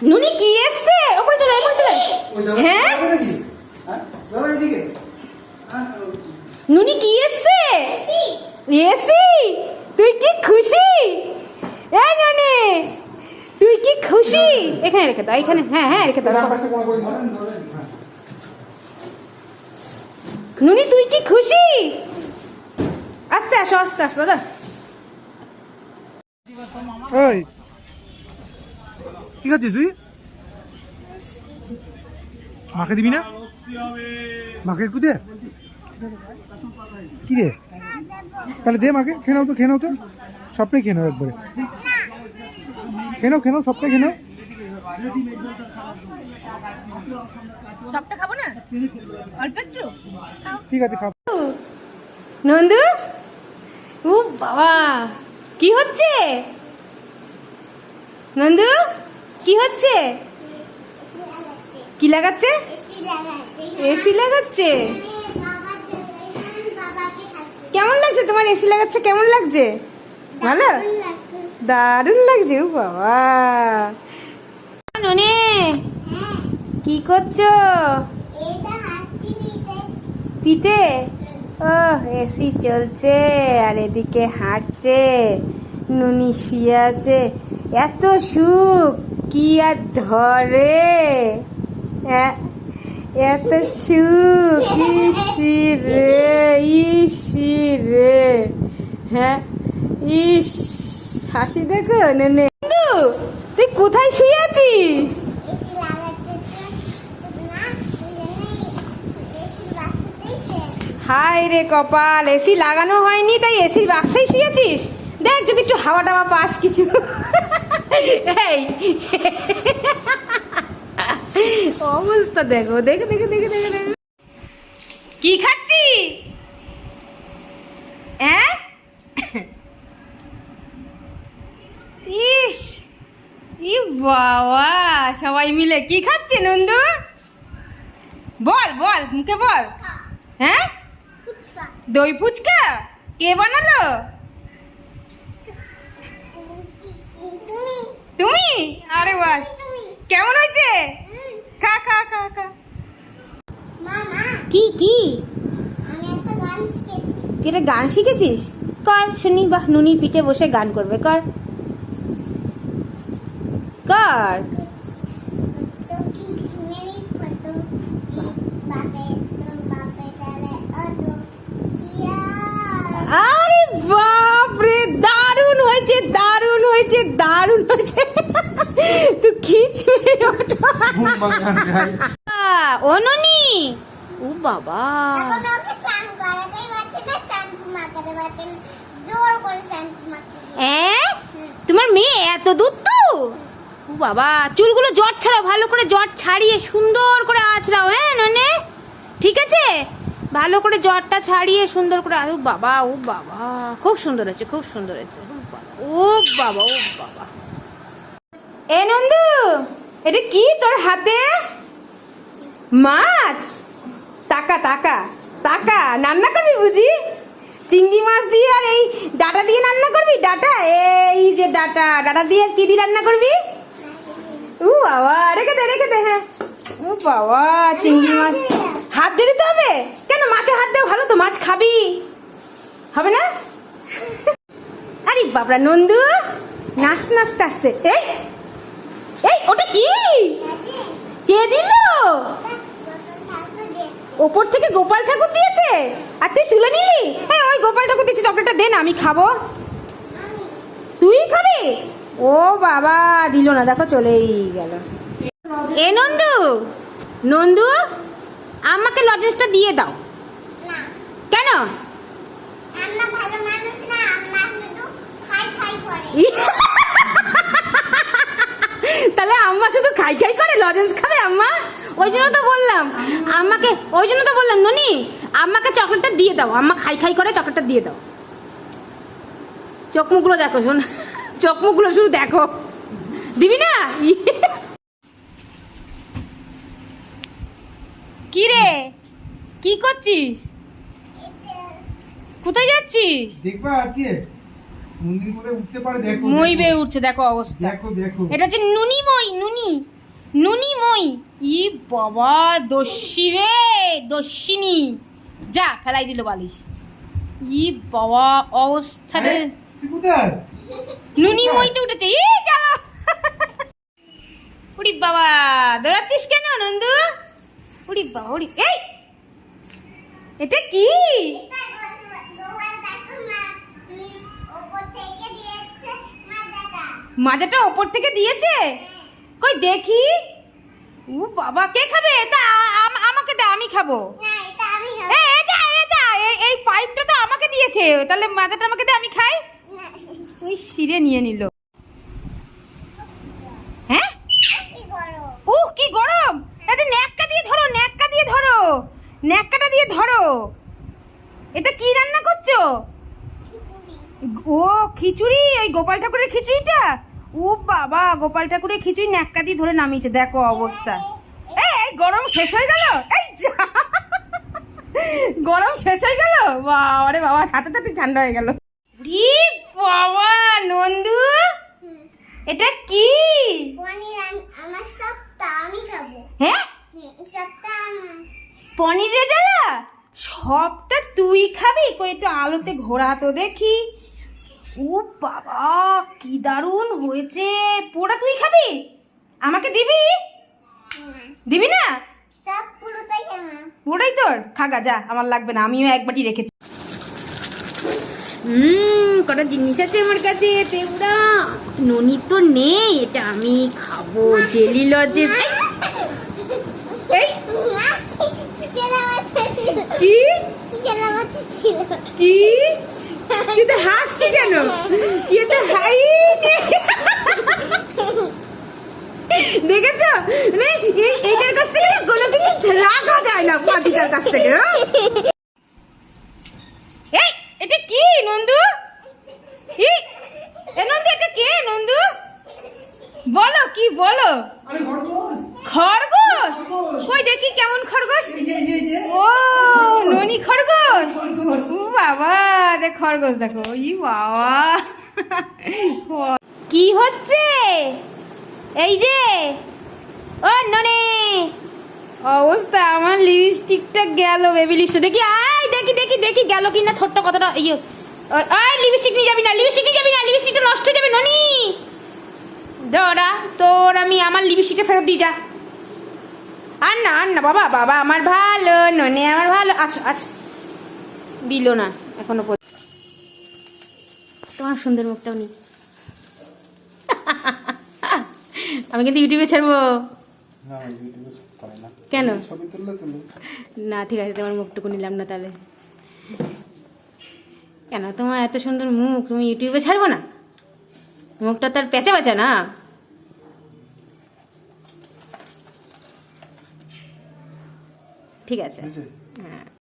নুনি কি এসছে? ওপরে চলে ওপরে চলে হ্যাঁ? নুনি কি এসছে? এসি তুই কি খুশি? এই নুনি তুই কি খুশি? এখানে রেখে দাও এখানে। হ্যাঁ হ্যাঁ রেখে দাও নুনি তুই কি খুশি? আস্তে আসো আস্তে আসো দাদা। ওই কি খাচ্ছিস তুই? মাকে দিবি না? মাকে একটু দে। কি রে? তাহলে দে মাকে খেয়ে নাও তো খেয়ে নাও তো। সবটাই খেয়ে নাও একবারে। খেয়ে নাও খেয়ে নাও সবটাই খেয়ে নাও। সবটা খাব না? অল্প একটু? ঠিক আছে খাও। নন্দু? ও বাবা কি হচ্ছে? নন্দু? কি হচ্ছে? কি লাগাচ্ছে? এসি লাগাচ্ছে। কেমন লাগছে তোমার এসি লাগাচ্ছে? কেমন লাগছে? ভালো? দারুণ লাগছে, ও বাবা। ননে, কি করছ? পিতে? ও এসি চলছে, আর এদিকে হাঁটছে, নুনি শুয়ে আছে। এত সুখ। কি আর ধরে এত সুখ, ইসি রে ইসি রে। হ্যাঁ ইস, হাসি দেখো নুনে তুই কোথায় শুয়ে আছিস? হাই রে কপাল, এসি লাগানো হয়নি, তাই এসির বাক্সেই শুয়েছিস দেখ, যদি একটু হাওয়া টাওয়া পাস কিছু। এই অবস্থা দেখো দেখে দেখে দেখে দেখে দেখে। কি খাচ্ছি? হ্যাঁ ইস ই বাবা সবাই মিলে কি খাচ্ছে নন্দু? বল বল মুখে বল। হ্যাঁ দই ফুচকা? কে বানালো? তুমি? আরে বাহ। কেমন হয়েছে? খা খা খা খা। কি কি? এটা গান শিখেছিস? কর শুনি বাহ নুনির পিঠে বসে গান করবে কর। কর। আরে বাপ রে দারুণ হয়েছে দারুণ হয়েছে দারুণ হয়েছে। তুই খিচ মেরে ওঠা। ও ননি ও বাবা তোমার মেয়ে এত দূর তো? ও বাবা চুলগুলো জট ছাড়াও ভালো করে জট ছাড়িয়ে সুন্দর করে আঁচড়াও হ্যাঁ ননে? ঠিক আছে? ভালো করে জটটা ছাড়িয়ে সুন্দর করে ও বাবা ও বাবা। খুব সুন্দর হয়েছে খুব সুন্দর হয়েছে। ও বাবা ও বাবা। এ নন্দু, এটা কি তোর হাতে? মাছ? টাকা টাকা টাকা, রান্না করবি বুঝি? চিংড়ি মাছ দিয়ে আর এই ডাটা দিয়ে রান্না করবি? ডাটা? এই যে ডাটা ডাটা দিয়ে কি দিয়ে রান্না করবি? উ বাবা, রেখে দে রেখে দে হ্যাঁ। ও বাবা, চিংড়ি মাছ। হাত দিয়ে দিতে হবে? কেন মাছে হাত দেওয়া ভালো তো? মাছ খাবি। হবে না? আরে বাবরা নন্দু, নাচতে নাচতে আসছে। এই ওটা কি? কে দিল? ওপর থেকে গোপাল ঠাকুর দিয়েছে? আর তুই তুলে নিলি? হ্যাঁ ওই গোপাল ঠাকুর দিয়েছে চকলেটটা দে না আমি খাব। তুই খাবি? ও বাবা দিল না দেখো চলেই গেল। এ নন্দু নন্দু আমাকে লজেন্সটা দিয়ে দাও। কেন? তাহলে আম্মা শুধু খাই খাই করে লজেন্স খাবে, আম্মা? ওই জন্য তো বললাম। আমাকে, ওই জন্য তো বললাম, ননি আম্মাকে চকলেটটা দিয়ে দাও। আম্মা খাই খাই করে চকলেটটা দিয়ে দাও। চোখ মুখগুলো দেখো, শোন। চোখ মুখগুলো শুধু দেখো। দিবি না? কি রে? কি করছিস? কোথায় যাচ্ছিস? দেখবা আজকে মন্দির করে উঠতে পারে দেখো মই। বেয়ে উঠছে দেখো অবস্থা। দেখো দেখো। এটা হচ্ছে নুনি মই নুনি নুনি মই ই বাবা দস্যি রে দস্যিনী। যা ফেলাই দিল বালিশ। ই বাবা অবস্থা রে। কোথায়? নুনি মইতে উঠেছে ই গেল। উড়ি বাবা দৌড়াচ্ছিস কেন নন্দু? উড়ি বাবা উড়ি এই! এটা কি? মাজাটা ওপর থেকে দিয়েছে? কই দেখি। ও বাবা কে খাবে? আম- আমাকে দে আমি খাব। এই, এটা এটা পাইপটা তো আমাকে দিয়েছে। তাহলে মাজাটা আমাকে দে আমি খাই। ওই সিরে নিয়ে নিল। হ্যাঁ? কি গরম। এটা ন্যাক্কা দিয়ে ধরো ন্যাক্কা দিয়ে ধরো। ন্যাক্কাটা দিয়ে ধরো। এটা কি রান্না করছ? ও খিচুড়ি? ওই গোপাল ঠাকুরের খিচুড়িটা? ও বাবা গোপাল ঠাকুরের খিচুড়ি ন্যাক্কা দিয়ে ধরে নামিয়েছে দেখো অবস্থা। এই এই গরম শেষ হয়ে গেল? এই যা। গরম শেষ হয়ে গেল? বাবারে বাবা হাতে হাতে ঠান্ডা হয়ে গেল। বাবা নন্দু এটা কি? আমার আমি খাব। হ্যাঁ? সপ্তাহ পনির রেজালা সবটা তুই খাবি? কই একটু আলোতে ঘোরা তো দেখি। ও বাবা কি দারুণ হয়েছে। পোড়া তুই খাবি? আমাকে দিবি? দিবি না? সব পুরোটাই তোর। খাগা যা আমার লাগবে না আমিও একবারই রেখেছি। হুম কটা জিনিস আছে আমার কাছে? তেউরা ননি তো নেই এটা আমি খাব। জেলি লজেস এই কি কি কিন্তু হাসছি কেন কিন্তু হাই দেখেছ মানে এই এইটার কাছ থেকে না কোনো কিছু রাখা যায় না পাতিটার কাছ থেকে হ্যাঁ? এই এটা কি নন্দু? ই এ নন্দু এটা কে নন্দু? বলো কি বলো? খরগোশ। খরগোশ? খরগোশ। কই দেখি কেমন খরগোশ? ও ননি খরগোশ? খরগোশ। ও বাবা দেখ খরগোশ দেখো। ই বাবা। কি হচ্ছে? এই যে। ও ননি। অবস্থা, আমার লিপস্টিকটা গেল বেবি লিপস্টিক দেখি, আয়, দেখি দেখি দেখি, গেল কিনা ছোট্ট কতটা ইয়ে। আয় লিপস্টিক নিয়ে যাবি না লিপস্টিক নিয়ে যাবি না লিপস্টিকটা নষ্ট হয়ে যাবে, ননি। দৌড়া তোর আমি আমার লিপস্টিকটা ফেরত দিয়ে যা। আর না আর না বাবা বাবা, আমার ভালো, ননে, আমার ভালো। আচ্ছা আচ্ছা। দিল না, এখনও তোমার সুন্দর মুখটাও নেই আমি কিন্তু ইউটিউবে ছাড়বো। না ইউটিউবে কেন? ছবি তুললে তুলুন না ঠিক আছে তোমার মুখটুকু নিলাম না তাহলে। কেন? তোমার এত সুন্দর মুখ তুমি ইউটিউবে ছাড়বো না? মুখটা তার পেঁচা পেঁচা না। ঠিক আছে। হ্যাঁ।